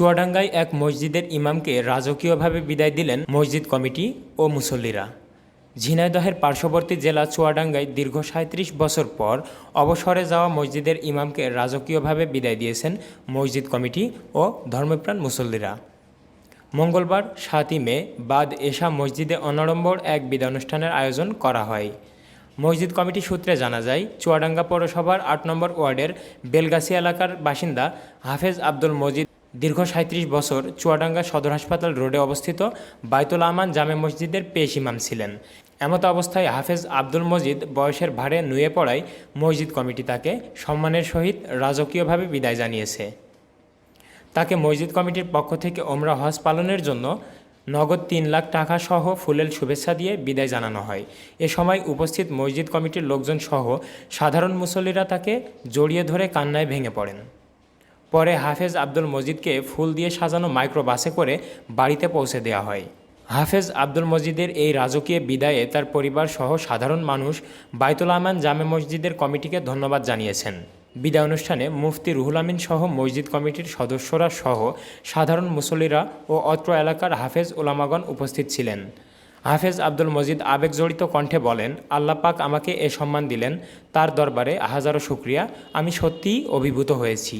চুয়াডাঙ্গায় এক মসজিদের ইমামকে রাজকীয়ভাবে বিদায় দিলেন মসজিদ কমিটি ও মুসল্লিরা। ঝিনাইদহের পার্শ্ববর্তী জেলা চুয়াডাঙ্গায় দীর্ঘ সাঁত্রিশ বছর পর অবসরে যাওয়া মসজিদের ইমামকে রাজকীয়ভাবে বিদায় দিয়েছেন মসজিদ কমিটি ও ধর্মপ্রাণ মুসল্লিরা। মঙ্গলবার সাতই মে বাদ এশা মসজিদে অনাড়ম্বর এক বিদায় অনুষ্ঠানের আয়োজন করা হয়। মসজিদ কমিটি সূত্রে জানা যায়, চুয়াডাঙ্গা পৌরসভার আট নম্বর ওয়ার্ডের বেলগাছি এলাকার বাসিন্দা হাফেজ আব্দুল মজিদ দীর্ঘ সাঁত্রিশ বছর চুয়াডাঙ্গা সদর হাসপাতাল রোডে অবস্থিত বাইতুল আমান জামে মসজিদের পেশ ইমাম ছিলেন। এমত অবস্থায় হাফেজ আব্দুল মজিদ বয়সের ভারে নুয়ে পড়ায় মসজিদ কমিটি তাকে সম্মানের সহিত রাজকীয়ভাবে বিদায় জানিয়েছে। তাকে মসজিদ কমিটির পক্ষ থেকে ওমরা হজ পালনের জন্য নগদ তিন লাখ টাকা সহ ফুলেল শুভেচ্ছা দিয়ে বিদায় জানানো হয়। এ সময় উপস্থিত মসজিদ কমিটির লোকজন সহ সাধারণ মুসল্লিরা তাকে জড়িয়ে ধরে কান্নায় ভেঙে পড়েন। পরে হাফেজ আব্দুল মজিদকে ফুল দিয়ে সাজানো মাইক্রোবাসে করে বাড়িতে পৌঁছে দেওয়া হয়। হাফেজ আব্দুল মজিদের এই রাজকীয় বিদায়ে তার পরিবার সহ সাধারণ মানুষ বাইতুল আমান জামে মসজিদের কমিটিকে ধন্যবাদ জানিয়েছেন। বিদায় অনুষ্ঠানে মুফতি রুহুল আমিন সহ মসজিদ কমিটির সদস্যরা সহ সাধারণ মুসল্লিরা ও অত্র এলাকার হাফেজ ওলামাগণ উপস্থিত ছিলেন। হাফেজ আব্দুল মজিদ আবেগজড়িত কণ্ঠে বলেন, আল্লাহ পাক আমাকে এ সম্মান দিলেন। তার দরবারে হাজারো শুক্রিয়া। আমি সত্যিই অভিভূত হয়েছি।